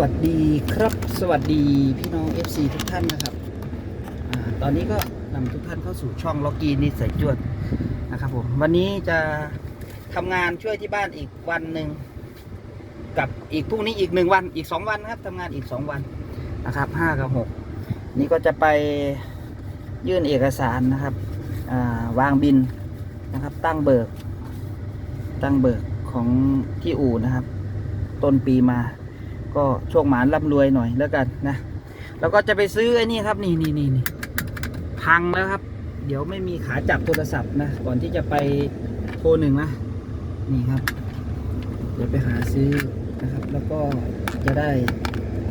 วัสดีครับสวัสดีพี่น้อง FC ทุกท่านนะครับอตอนนี้ก็นำทุกท่านเข้าสู่ช่องล็อกกี้นิสัยจวดนะครับผมวันนี้จะทำงานช่วยที่บ้านอีกวันหนึ่งกับอีกพรุ่งนี้อีกหนึ่งวันอีกสองวันนะครับทำงานอีกสองวันนะครับห้ากับหกนี่ก็จะไปยื่นเอกสารนะครับวางบินนะครับตั้งเบิก ตั้งเบิกของที่อู่นะครับ ต้นปีมา ก็โชคหมานร่ำรวยหน่อยแล้วกันนะ แล้วก็จะไปซื้อไอ้นี่ครับนี่นี่นี่นี่พังแล้วครับ เดี๋ยวไม่มีขาจับโทรศัพท์นะ ก่อนที่จะไปโทรหนึ่งนะ นี่ครับ เดี๋ยวไปหาซื้อนะครับ แล้วก็จะได้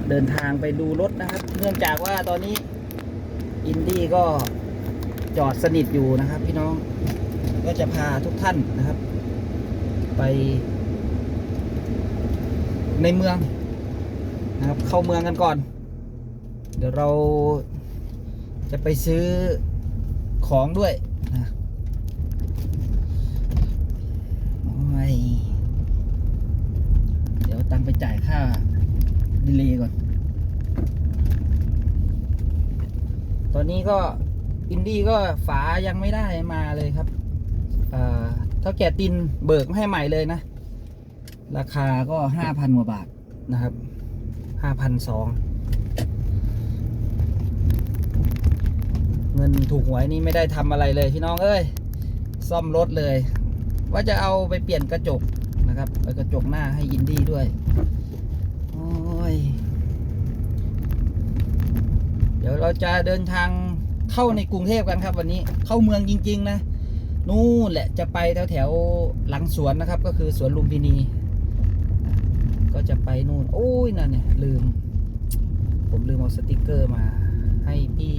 เดินทางไปดูรถนะครับ เนื่องจากว่าตอนนี้อินดี้ก็จอดสนิทอยู่นะครับ พี่น้องก็จะพาทุกท่านนะครับ ไปในเมือง นะครับ เข้าเมืองกันก่อน เดี๋ยวเราจะไปซื้อของด้วยนะเดี๋ยวตังไปจ่ายค่าดีเลย์ก่อน ตอนนี้ก็อินดี้ก็ฝายังไม่ได้มาเลยครับเท่าแก่ตินเบิกมาให้ใหม่เลยนะ ราคาก็ห้าพันกว่าบาทนะครับ ห้าพันสองเงินถูกหวยนี่ไม่ได้ทำอะไรเลยพี่น้องเอ้ย ซ่อมรถเลย ว่าจะเอาไปเปลี่ยนกระจกนะครับไปกระจกหน้าให้อินดี้ด้วย โอ้ย เดี๋ยวเราจะเดินทางเข้าในกรุงเทพกันครับ วันนี้เข้าเมืองจริง ๆ นะนู่นแหละจะไปแถวแถวหลังสวนนะครับ ก็คือสวนลุมพินี ก็จะไปนู่น โอ้ยนั่นเนี่ย ลืม ผมลืมเอาสติกเกอร์มา ให้พี่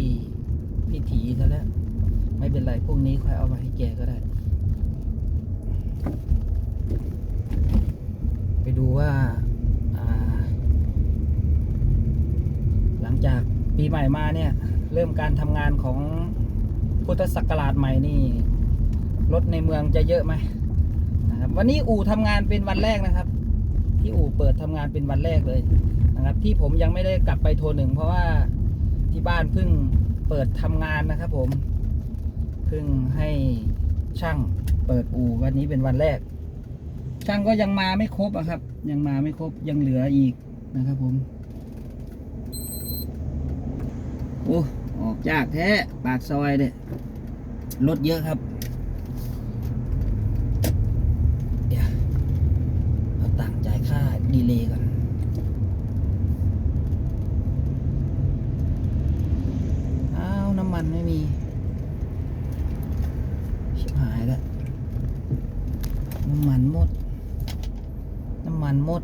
พี่ถีซะแล้วไม่เป็นไรพวกนี้ค่อยเอามาให้แกก็ได้ ไปดูว่าหลังจากปีใหม่มาเนี่ย เริ่มการทำงานของพุทธศักราชใหม่นี่รถในเมืองจะเยอะไหมนะครับวันนี้อู่ทำงานเป็นวันแรกนะครับ อู่เปิดทำงานเป็นวันแรกเลยนะครับ ที่ผมยังไม่ได้กลับไปโทรหนึ่งเพราะว่าที่บ้านเพิ่งเปิดทำงานนะครับ ผมเพิ่งให้ช่างเปิดอู่วันนี้เป็นวันแรก ช่างก็ยังมาไม่ครบอะครับ ยังมาไม่ครบยังเหลืออีกนะครับ ผมโอ้ออกยากแท้ปากซอยเนี่ยรถเยอะครับ เดี๋ยวเอาตังค์จ่ายค่าดีเลย์ก่อน อ้าว น้ำมันไม่มี ชิบหายแล้ว น้ำมันหมด น้ำมันหมด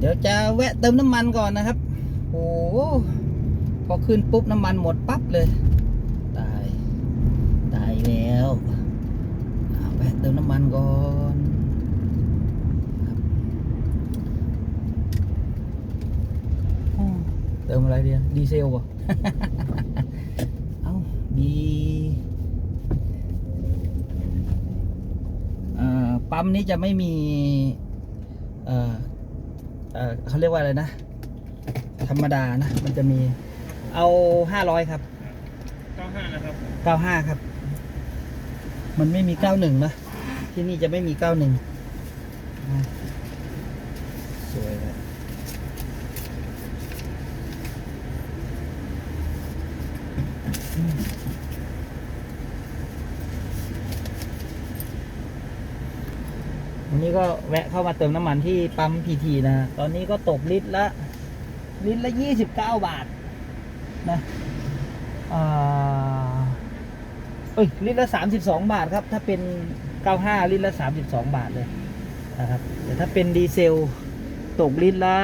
เดี๋ยวจะแวะเติมน้ำมันก่อนนะครับ โอ้โหพอขึ้นปุ๊บน้ำมันหมดปั๊บเลย ตาย ตายแล้วแวะเติมน้ำมันก่อนเติมอะไรดีอะดีเซลป่ะเอาดีเอ่อปั๊มนี้จะไม่มี เอ่อเอ่อเขาเรียกว่าอะไรนะ ธรรมดานะ มันจะมี เอาห้าร้อยครับ95นะครับเก้าห้าครับ มันไม่มีเก้าหนึ่งนะ ที่นี่จะไม่มีเก้าหนึ่งสวยเลยอืมวั นี้ก็แวะเข้ามาเติมน้ำมันที่ปั๊มพีทีนะ ตอนนี้ก็ตกลิตรละ ลิตรละยี่สิบเก้าบาทนะอ่าเอ้ยลิตรละสามสิบสองบาทครับ ถ้าเป็นเก้าห้าลิตรละสามสิบสองบาทเลยนะครับแต่ถ้าเป็นดีเซลตกลิตรละ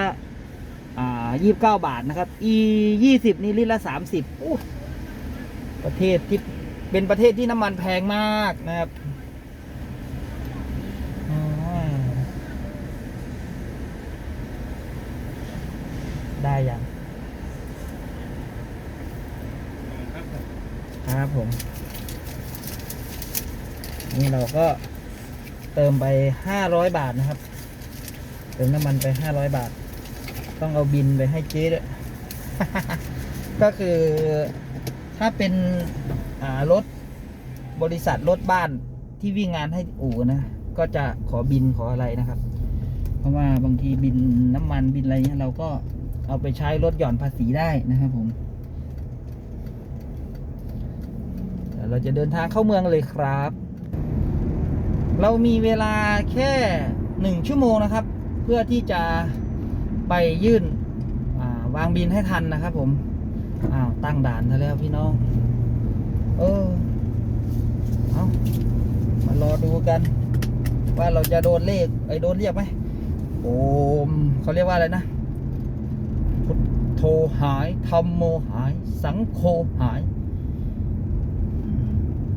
อ่ายี่สิบเก้าบาทนะครับ e ยี่สิบนี่ลิตรละสามสิบประเทศที่เป็นประเทศที่น้ำมันแพงมากนะครับอ่า ได้ยังครับผม นี่เราก็เติมไปห้าร้อยบาทนะครับ เติมน้ำมันไปห้าร้อยบาท ต้องเอาบินไปให้เจ๊ด้วย ก็คือถ้าเป็นรถบริษัทรถบ้านที่วิ่งงานให้อู่นะ ก็จะขอบินขออะไรนะครับ เพราะว่าบางทีบินน้ำมันบินอะไรเงี้ยเราก็ เอาไปใช้ลดหย่อนภาษีได้นะครับผมเราจะเดินทางเข้าเมืองเลยครับ เรามีเวลาแค่หนึ่งชั่วโมงนะครับ เพื่อที่จะไปยื่นาวางบินให้ทันนะครับ ผม อ้าวตั้งด่านซะแล้วพี่น้อง เออ เอามารอดูกัน ว่าเราจะโดนเลขไอ้โดนเรียกไหมโอมเขาเรียกว่าอะไรนะ พุทหายธรรมโมหาย สังโฆหาย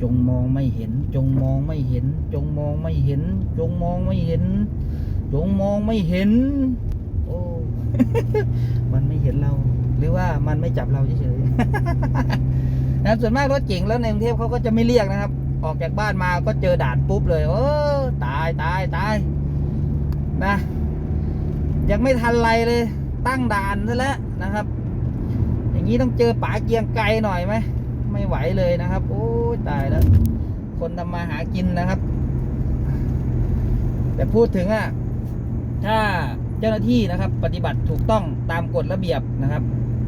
จงมองไม่เห็น จงมองไม่เห็น จงมองไม่เห็น จงมองไม่เห็น จงมองไม่เห็น โอ้มันไม่เห็นเรา หรือว่ามันไม่จับเราเฉยๆนะส่วนมากรถเก่งแล้วในกรุงเทพเขาก็จะไม่เรียกนะครับ ออกจากบ้านมาก็เจอด่านปุ๊บเลยเออตายตายตายนะยังไม่ทันไรเลย ตั้งด่านซะแล้ว นะครับ อย่างนี้ต้องเจอป๋าเกียงไกลหน่อยไหมไม่ไหวเลยนะครับ โอ้ยตายแล้ว คนทำมาหากินนะครับ แต่พูดถึงอะถ้าเจ้าหน้าที่นะครับ ปฏิบัติถูกต้องตามกฎระเบียบนะครับ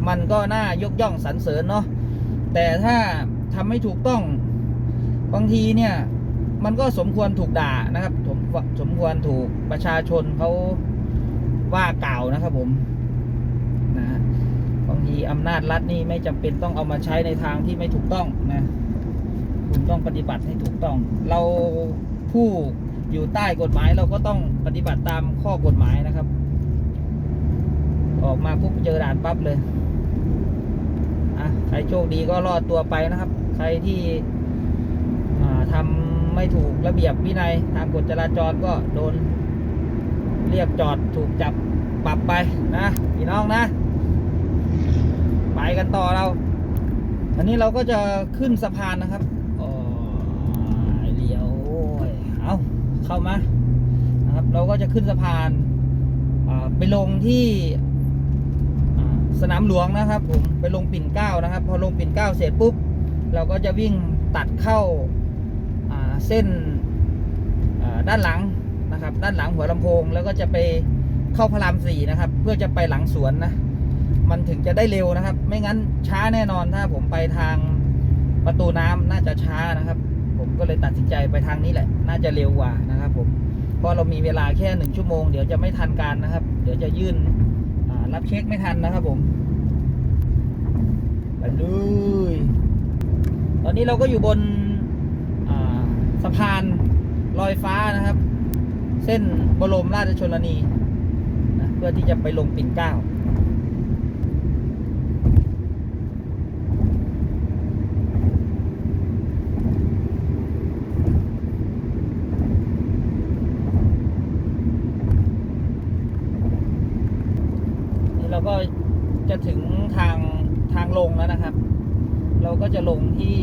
มันก็น่ายกย่องสรรเสริญเนาะแต่ถ้าทำไม่ถูกต้องบางทีเนี่ย มันก็สมควรถูกด่านะครับสมสมควรถูกประชาชนเขาว่ากล่าวนะครับผม บางทีอำนาจรัฐนี่ไม่จำเป็นต้องเอามาใช้ในทางที่ไม่ถูกต้องนะคุณต้องปฏิบัติให้ถูกต้อง เราผู้อยู่ใต้กฎหมายเราก็ต้องปฏิบัติตามข้อกฎหมายนะครับ ออกมาปุ๊บเจอด่านปั๊บเลยอะใครโชคดีก็รอดตัวไปนะครับ ใครที่อ่าทำไม่ถูกระเบียบวินัยทางกฎจราจรก็โดนเรียกจอดถูกจับปรับไปนะพี่น้องนะ ไปกันต่อเรา อันนี้เราก็จะขึ้นสะพานนะครับอ๋อเลี้ยวยเอาเข้ามานะครับ เราก็จะขึ้นสะพานไปลงที่สนามหลวงนะครับผมไปลงปิ่นเก้านะครับ พอลงปิ่นเก้าเสร็จปุ๊บ เราก็จะวิ่งตัดเข้าเส้นด้านหลังนะครับ ด้านหลังหัวลำโพง แล้วก็จะไปเข้าพระรามสี่นะครับ เพื่อจะไปหลังสวนนะ มันถึงจะได้เร็วนะครับ ไม่งั้นช้าแน่นอนถ้าผมไปทางประตูน้ำน่าจะช้านะครับ ผมก็เลยตัดสินใจไปทางนี้แหละ น่าจะเร็วกว่านะครับผมเพราะเรามีเวลาแค่หนึ่งชั่วโมงเดี๋ยวจะไม่ทันการนะครับ เดี๋ยวจะยื่นรับเช็คไม่ทันนะครับผมไปเลยตอนนี้เราก็อยู่บนสะพานลอยฟ้านะครับ เส้นบรมราชชนนีนะเพื่อที่จะไปลงปิ่นเกล้า นี่เราก็จะถึงทางทางลงแล้วนะครับ เราก็ จะลงที่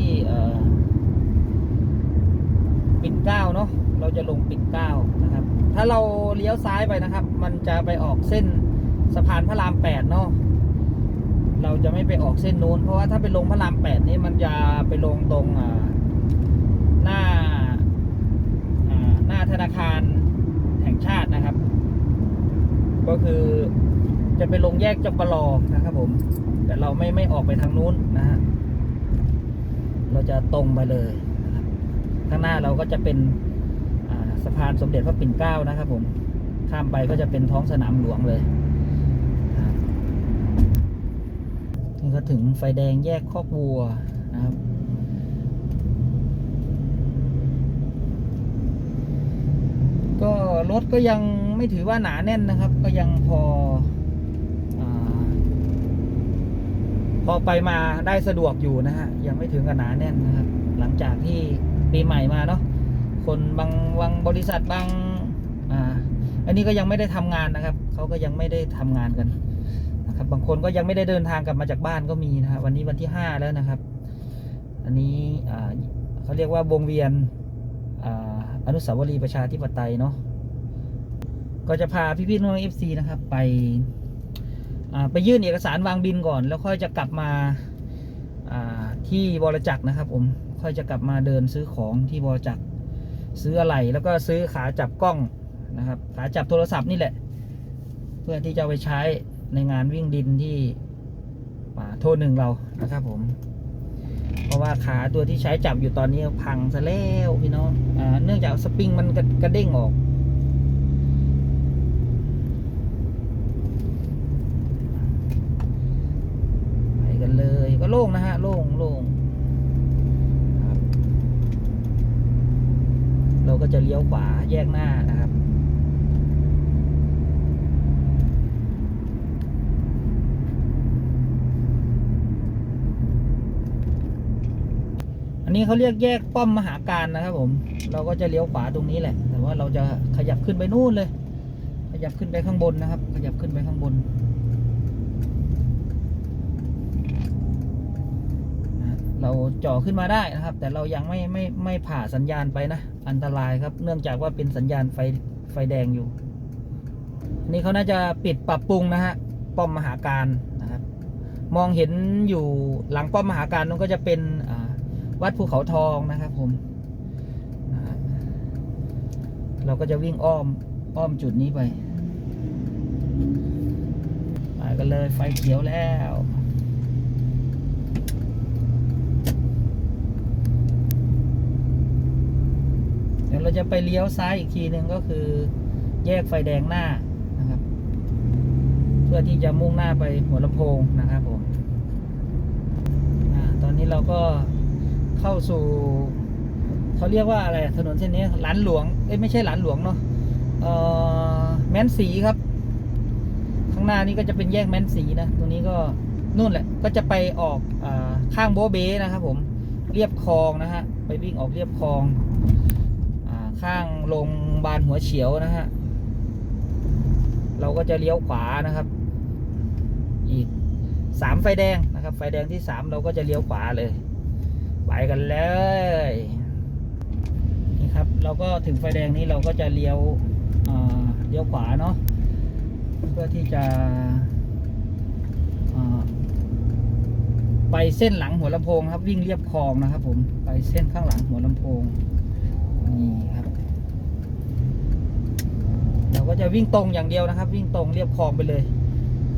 ปิ่นเกล้าเนาะเราจะลงปิ่นเกล้านะครับ ถ้าเราเลี้ยวซ้ายไปนะครับ มันจะไปออกเส้นสะพานพระรามแปดเนาะเราจะไม่ไปออกเส้นนู้น เพราะว่าถ้าไปลงพระรามแปดนี่มันจะไปลงตรงหน้าหน้าธนาคารแห่งชาตินะครับ ก็คือจะไปลงแยกจปรอนะครับผม แต่เราไม่ไม่ออกไปทางนู้นนะฮะ เราจะตรงไปเลยนะครับข้างหน้าเราก็จะเป็นสะพานสมเด็จพระปิ่นเกล้านะครับผมข้ามไปก็จะเป็นท้องสนามหลวงเลยนี่ก็ถึงไฟแดงแยกคอกวัวนะครับก็รถก็ยังไม่ถือว่าหนาแน่นนะครับ ก็ยังพออา พอไปมาได้สะดวกอยู่นะฮะ ยังไม่ถึงกับหนาแน่นนะครับ หลังจากที่ปีใหม่มาเนาะคนบางบางบริษัทบางอ่าอันนี้ก็ยังไม่ได้ทำงานนะครับเขาก็ยังไม่ได้ทำงานกันนะครับ บางคนก็ยังไม่ได้เดินทางกลับมาจากบ้านก็มีนะฮะวันนี้วันที่ห้าแล้วนะครับ อันนี้อ่าเขาเรียกว่าวงเวียนอ่าอนุสาวรีย์ประชาธิปไตยเนาะก็จะพาพี่ๆน้องเอฟซีนะครับ ไป ไปยื่นเอกสารวางบินก่อน แล้วค่อยจะกลับมาที่บรจักนะครับ ผมค่อยจะกลับมาเดินซื้อของที่บรจักซื้ออะไรแล้วก็ซื้อขาจับกล้องนะครับขาจับโทรศัพท์นี่แหละ เพื่อที่จะไปใช้ในงานวิ่งดินที่ป่าโทษหนึ่งเรานะครับ ผม เพราะว่าขาตัวที่ใช้จับอยู่ตอนนี้พังซะแล้วพี่น้องอเนื่องจากสปริงมันกระกระเด้งออก ไป ก็โล่งนะฮะ โล่งโล่งครับเราก็จะเลี้ยวขวาแยกหน้านะครับอันนี้เขาเรียกแยกป้อมมหาการนะครับผม เราก็จะเลี้ยวขวาตรงนี้แหละ แต่ว่าเราจะขยับขึ้นไปนู่นเลย ขยับขึ้นไปข้างบนนะครับ ขยับขึ้นไปข้างบนนะ เราเจ่อขึ้นมาได้นะครับ แต่เรายังไม่ไม่ไม่ผ่าสัญญาณไปนะ อันตรายครับ เนื่องจากว่าเป็นสัญญาณไฟไฟแดงอยู่นนี้เขาน่าจะปิดปรับปรุงนะฮะ ป้อมมหาการนะครับ มองเห็นอยู่หลังป้อมมหาการนั่นก็จะเป็นวัดภูเขาทองนะครับผม เราก็จะวิ่งอ้อมอ้อมจุดนี้ไป ไปกันเลยไฟเขียวแล้ว เดี๋ยวเราจะไปเลี้ยวซ้ายอีกทีหนึ่งก็คือ แยกไฟแดงหน้านะครับ เพื่อที่จะมุ่งหน้าไปหัวลำโพงนะครับผมอตอนนี้เราก็เข้าสู่เขาเรียกว่าอะไรถนนเส้นนี้หลานหลวงเอ้ยไม่ใช่หลานหลวงเนาะเออแม้นสีครับ ข้างหน้านี่ก็จะเป็นแยกแม้นสีนะตรงนี้ก็นู่นแหละก็จะไปออกอข้างโบะเบนะครับผมเรียบคลองนะฮะไปวิ่งออกเรียบคลอง ข้างโรงพยาบาลหัวเฉียวนะฮะ เราก็จะเลี้ยวขวานะครับ อีกสามไฟแดงนะครับ ไฟแดงที่สามเราก็จะเลี้ยวขวาเลย ไปกันเลย นี่ครับ เราก็ถึงไฟแดงนี้เราก็จะเลี้ยวเลี้ยวขวาเนาะ เพื่อที่จะไปเส้นหลังหัวลำโพงครับวิ่งเรียบคลองนะครับผมไปเส้นข้างหลังหัวลำโพงนี่ครับ เราก็จะ วิ่งตรงอย่างเดียวนะครับ วิ่งตรงเรียบคลองไปเลย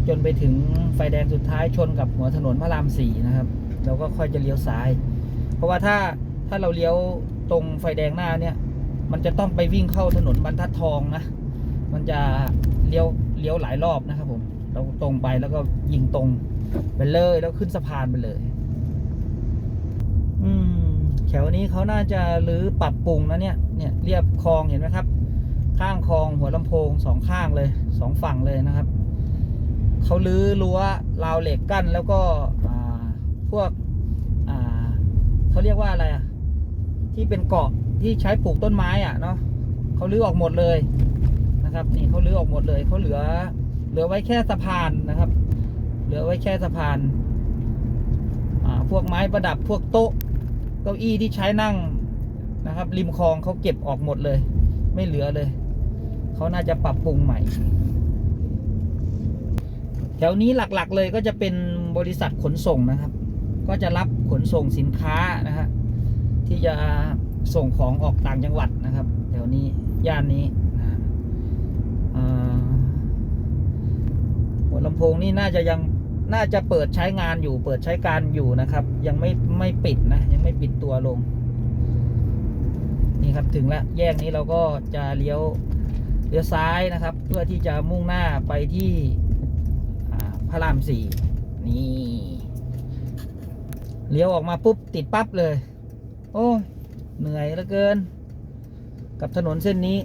จนไปถึงไฟแดงสุดท้ายชนกับหัวถนนพระรามสี่นะครับเราก็ค่อยจะเลี้ยวซ้าย เพราะว่าถ้าถ้าเราเลี้ยวตรงไฟแดงหน้าเนี่ย มันจะต้องไปวิ่งเข้าถนนบรรทัดทองนะ มันจะเลี้ยวเลี้ยวหลายรอบนะครับผม เราตรงไปแล้วก็ยิงตรงไปเลยแล้วขึ้นสะพานไปเลย อืมแถวนี้เขาน่าจะรื้อปรับปรุงนะเนี่ย เนี่ยเรียบคลองเห็นไหมครับ ข้างคลองหัวลำโพงสองข้างเลยสองฝั่งเลยนะครับเขาลื้อรั้วราวเหล็กกั้นแล้วก็พวกเขาเรียกว่าอะไรอะที่เป็นเกาะที่ใช้ปลูกต้นไม้อะเนาะเขาลื้อออกหมดเลยนะครับ นี่เขาลื้อออกหมดเลยเขาเหลือ เหลือไว้แค่สะพานนะครับ เหลือไว้แค่สะพานพวกไม้ประดับพวกโต๊ะเก้าอี้ที่ใช้นั่งนะครับ ริมคลองเขาเก็บออกหมดเลย ไม่เหลือเลย เขาน่าจะปรับปรุงใหม่ แถวนี้หลักๆเลยก็จะเป็นบริษัทขนส่งนะครับ ก็จะรับขนส่งสินค้านะฮะที่จะส่งของออกต่างจังหวัดนะครับ แถวนี้ย่านนี้นะฮะอ่าหัวลำโพงนี่น่าจะยังน่าจะเปิดใช้งานอยู่ เปิดใช้การอยู่นะครับ ยังไม่ไม่ปิดนะ ยังไม่ปิดตัวลง นี่ครับถึงแล้วแยกนี้เราก็จะเลี้ยว เลี้ยวซ้ายนะครับ เพื่อที่จะมุ่งหน้าไปที่พระรามสี่นี่เลี้ยวออกมาปุ๊บติดปั๊บเลย โอ้เหนื่อยเหลือเกิน กับถนนเส้นนี้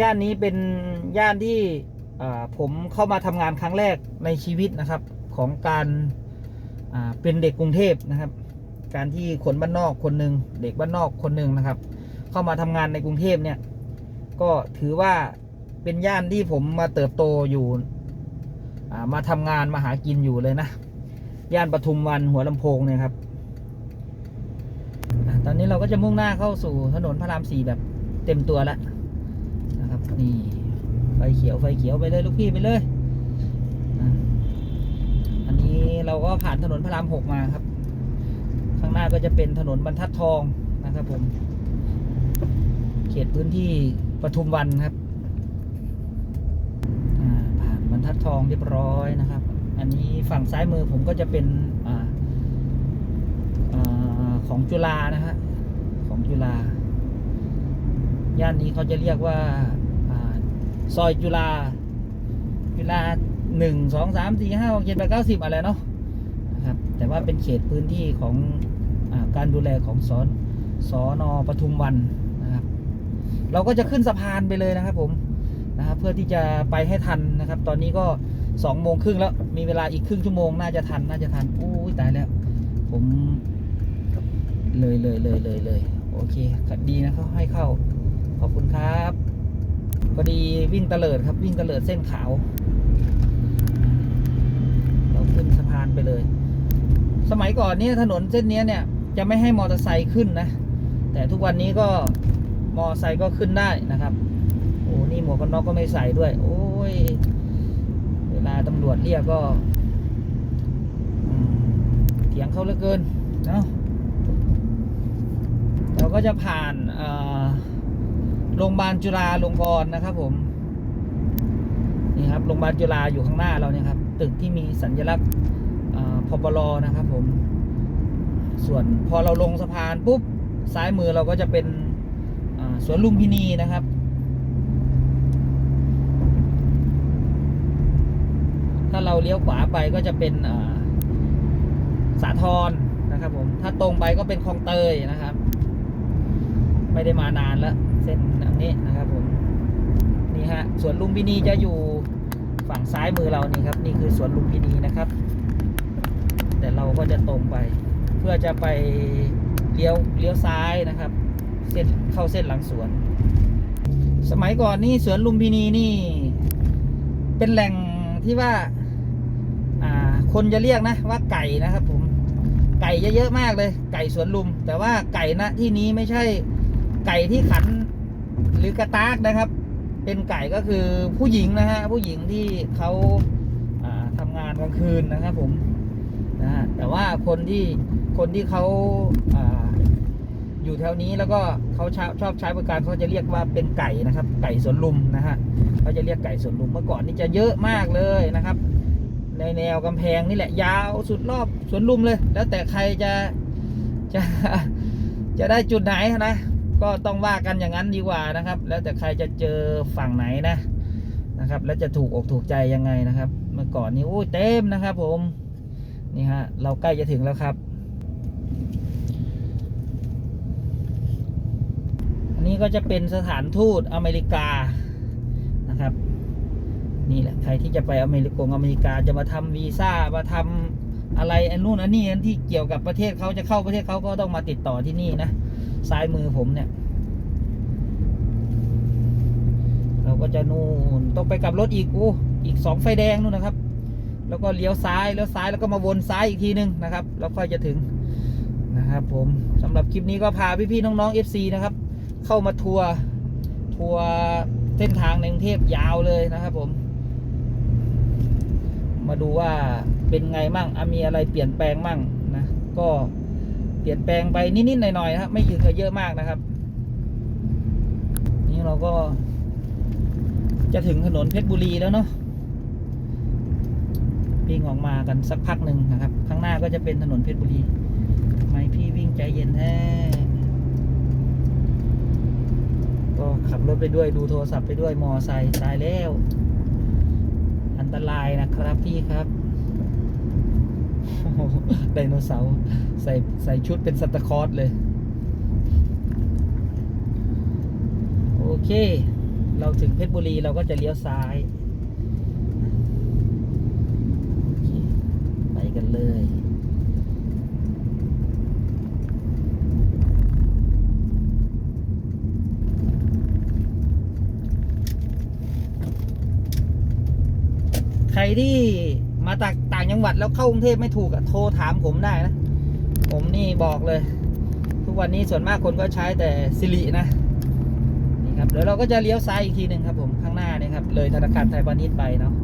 ย่านนี้เป็นย่านที่ผมเข้ามาทำงานครั้งแรกในชีวิตนะครับ ของการเป็นเด็กกรุงเทพนะครับ การที่คนบ้านนอกคนหนึ่งเด็กบ้านนอกคนหนึ่งนะครับ เข้ามาทำงานในกรุงเทพเนี่ย ก็ถือว่าเป็นย่านที่ผมมาเติบโตอยู่มาทำงานมาหากินอยู่เลยนะ ย่านปทุมวันหัวลำโพงเนี่ยครับตอนนี้เราก็จะมุ่งหน้าเข้าสู่ถนนพระรามสี่แบบเต็มตัวแล้วนะครับนี่ไฟเขียวไฟเขียวไปเลยลูกพี่ไปเลยอันนี้เราก็ผ่านถนนพระรามหกมาครับ ข้างหน้าก็จะเป็นถนนบรรทัดทองนะครับผม เขตพื้นที่ ปทุมวันครับผ่านบรรทัดทองเรียบร้อยนะครับ อันนี้ฝั่งซ้ายมือผมก็จะเป็นออของจุฬานะฮะของจุฬาย่านนี้เขาจะเรียกว่าอซอยจุฬาจุฬาหนึ่งสองสามสี่ห้าหกเจ็ดแปดเก้าสิบอะไรเนาะนะครับแต่ว่าเป็นเขตพื้นที่ของอการดูแลของสอนสอนอปทุมวัน เราก็จะขึ้นสะพานไปเลยนะครับผมนะครับเพื่อที่จะไปให้ทันนะครับ ตอนนี้ก็สองโมงครึ่งแล้วมีเวลาอีกครึ่งชั่วโมงน่าจะทันน่าจะทันอู้ยตายแล้ว ผมเลยเลยเลยเลยเลยโอเคดีนะเขาให้เข้า ขอบคุณครับพอดีวิ่งเตลิดครับวิ่งเตลิดเส้นขาว เราขึ้นสะพานไปเลย สมัยก่อนเนี่ยถนนเส้นนี้เนี่ยจะไม่ให้มอเตอร์ไซค์ขึ้นนะ แต่ทุกวันนี้ก็ มอไซค์ก็ขึ้นได้นะครับ โอ้นี่หมวกกันน็อกก็ไม่ใส่ด้วย โอ้ย เวลาตำรวจเรียกก็เถียงเขาเหลือเกินเนาะเราก็จะผ่านโรงพยาบาลจุฬาลงกรณ์นะครับผมนี่ครับโรงพยาบาลจุฬาอยู่ข้างหน้าเราเนี่ยครับ ตึกที่มีสัญลักษณ์พปลนะครับผม ส่วนพอเราลงสะพานปุ๊บซ้ายมือเราก็จะเป็น สวนลุมพินีนะครับ ถ้าเราเลี้ยวขวาไปก็จะเป็นสาทรนะครับผม ถ้าตรงไปก็เป็นคลองเตยนะครับ ไม่ได้มานานแล้ว เส้นอันนี้นะครับผม นี่ฮะสวนลุมพินีจะอยู่ฝั่งซ้ายมือเรานี่ครับ นี่คือสวนลุมพินีนะครับ แต่เราก็จะตรงไป เพื่อจะไปเลี้ยวเลี้ยวซ้ายนะครับ เส้นเข้าเส้นหลังสวน สมัยก่อนนี่สวนลุมพินีนี่ เป็นแหล่งที่ว่า อ่า คนจะเรียกนะว่าไก่นะครับผมไก่เยอะๆมากเลย ไก่สวนลุม แต่ว่าไก่นะที่นี้ไม่ใช่ไก่ที่ขันหรือกระตากนะครับ เป็นไก่ก็คือผู้หญิงนะฮะผู้หญิงที่เขาอ่าทำงานกลางคืนนะครับผมนะฮะแต่ว่าคนที่คนที่เขา อยู่แถวนี้แล้วก็เขาชอบชอบใช้บริการเขาจะเรียกว่าเป็นไก่นะครับ ไก่สวนลุมนะฮะเขาจะเรียกไก่สวนลุมเมื่อก่อนนี่จะเยอะมากเลยนะครับ ในแนวกำแพงนี่แหละยาวสุดรอบสวนลุมเลย แล้วแต่ใครจะจะจะได้จุดไหนนะ ก็ต้องว่ากันอย่างนั้นดีกว่านะครับ แล้วแต่ใครจะเจอฝั่งไหนนะนะครับ แล้วจะถูกอกถูกใจยังไงนะครับ เมื่อก่อนนี้โอ้ยเต็มนะครับ ผมนี่ฮะเราใกล้จะถึงแล้วครับ อั นี้ก็จะเป็นสถานทูตอเมริกานะครับ นี่แหละใครที่จะไปอเมริกงอเมริกาจะมาทำวีซ่ามาทำอะไรอันนู่นอันนี้อันที่เกี่ยวกับประเทศเขาจะเข้าประเทศเขาก็ต้องมาติดต่อที่นี่นะซ้ายมือผมเนี่ย เราก็จะนู่นต้องไปกลับรถอีกโอ้อีกสองไฟแดงนู่นนะครับ แล้วก็เลี้ยวซ้ายเลี้ยวซ้ายแล้วก็มาวนซ้ายอีกทีนึงนะครับแล้วค่อยจะถึงนะครับ ผมสำหรับคลิปนี้ก็พาพี่ๆน้องๆ FC นะครับ เข้ามาทัวร์ทัวร์เส้นทางในกรุงเทพยาวเลยนะครับผม มาดูว่าเป็นไงมั่งมีอะไรเปลี่ยนแปลงมั่งนะ ก็เปลี่ยนแปลงไปนิดๆหน่อยๆนะครับไม่ถึงกับเยอะมากนะครับ นี่เราก็ จะถึงถนนเพชรบุรีแล้วเนาะวิ่งออกมากันสักพักหนึ่งนะครับ ข้างหน้าก็จะเป็นถนนเพชรบุรีทำไมพี่วิ่งใจเย็นแท้ ก็ขับรถไปด้วยดูโทรศัพท์ไปด้วยมอไซค์ตายแล้ว อันตรายนะครับพี่ครับไดโนเสาร์ใส่ใส่ชุดเป็นซันตาคลอสเลย โอเค เราถึงเพชรบุรีเราก็จะเลี้ยวซ้าย ไปกันเลย ที่มาจากต่างจังหวัดแล้วเข้ากรุงเทพไม่ถูกอะโทรถามผมได้นะ ผมนี่บอกเลย ทุกวันนี้ส่วนมากคนก็ใช้แต่สิรินะนี่ครับเดี๋ยวเราก็จะเลี้ยวซ้ายอีกทีหนึ่งครับ ผมข้างหน้านี่ครับเลยธนาคารไทยพาณิชย์ไปเนาะ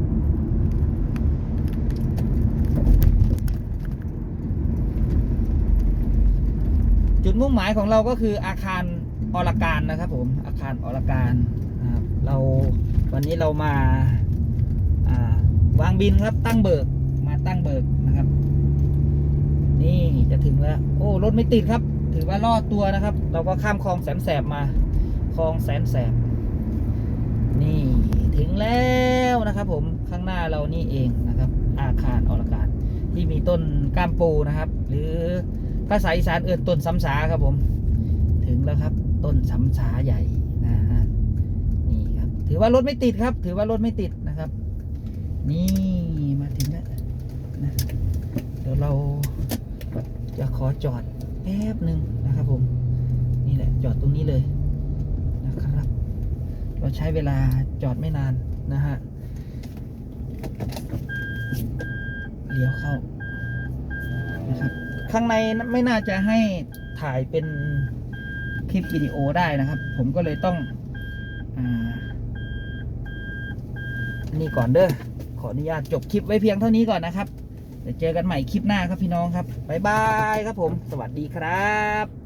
จุดมุ่งหมายของเราก็คืออาคารอลการนะครับ ผมอาคารอลการนะครับเราวันนี้เรามา วางบินครับตั้งเบิกมาตั้งเบิกนะครับ นี่จะถึงแล้ว โอ้รถไม่ติดครับ ถือว่ารอดตัวนะครับ เราก็ข้ามคลองแสนแสบมาคลองแสนแสบ นี่ถึงแล้วนะครับ ผมข้างหน้าเรานี่เองนะครับ อาคารอลการที่มีต้นก้ามปูนะครับ หรือภาษาอีสานเอื่นต้นซ้ำสาครับผม ถึงแล้วครับ ต้นซ้ำสาใหญ่นะฮะนี่ครับ ถือว่ารถไม่ติดครับ ถือว่ารถไม่ติด นี่มาถึงแล้วนะเดี๋ยวเราจะขอจอดแป๊บหนึ่งนะครับผม นี่แหละจอดตรงนี้เลยนะครับ เราใช้เวลาจอดไม่นานนะฮะเลี้ยวเข้านะครับข้างในไม่น่าจะให้ถ่ายเป็นคลิปวิดีโอได้นะครับ ผมก็เลยต้องอนี่ก่อนเด้อ ขออนุญาตจบคลิปไว้เพียงเท่านี้ก่อนนะครับเดี๋ยวเจอกันใหม่คลิปหน้าครับพี่น้องครับบ๊ายบายครับผม สวัสดีครับ